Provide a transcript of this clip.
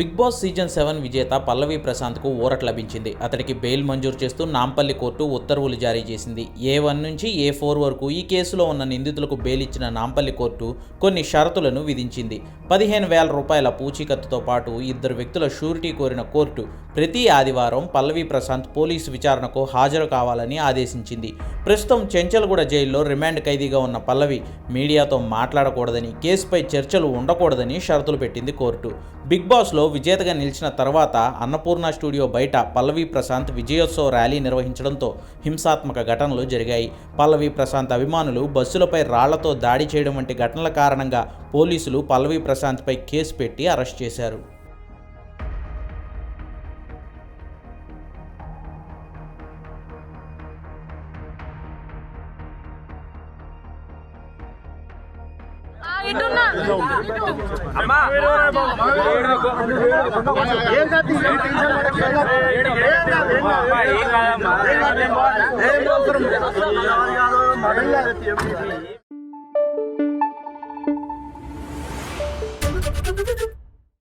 Big boss season seven విజేత పల్లవి ప్రశాంత్కు ఊరట లభించింది. అతడికి బెయిల్ మంజూరు చేస్తూ నాంపల్లి కోర్టు ఉత్తర్వులు జారీ చేసింది. ఏ వన్ నుంచి ఏ ఫోర్ వరకు ఈ కేసులో ఉన్న నిందితులకు బెయిల్ ఇచ్చిన నాంపల్లి కోర్టు కొన్ని షరతులను విధించింది. పదిహేను వేల రూపాయల పూచీకత్తుతో పాటు ఇద్దరు వ్యక్తుల షూరిటీ కోరిన కోర్టు ప్రతి ఆదివారం పల్లవి ప్రశాంత్ పోలీసు విచారణకు హాజరు కావాలని ఆదేశించింది. ప్రస్తుతం చెంచల్గూడ జైల్లో రిమాండ్ ఖైదీగా ఉన్న పల్లవి మీడియాతో మాట్లాడకూడదని కేసుపై చర్చలు ఉండకూడదని షరతులు పెట్టింది కోర్టు. బిగ్ బాస్లో విజేతగా నిలిచిన తర్వాత అన్నపూర్ణ స్టూడియో బయట పల్లవి ప్రశాంత్ విజయోత్సవ ర్యాలీ నిర్వహించడంతో హింసాత్మక ఘటనలు జరిగాయి. పల్లవి ప్రశాంత్ అభిమానులు బస్సులపై రాళ్ళతో దాడి చేయడం వంటి ఘటనల కారణంగా పోలీసులు పల్లవి ప్రశాంత్పై కేసు పెట్టి అరెస్ట్ చేశారు. ఏం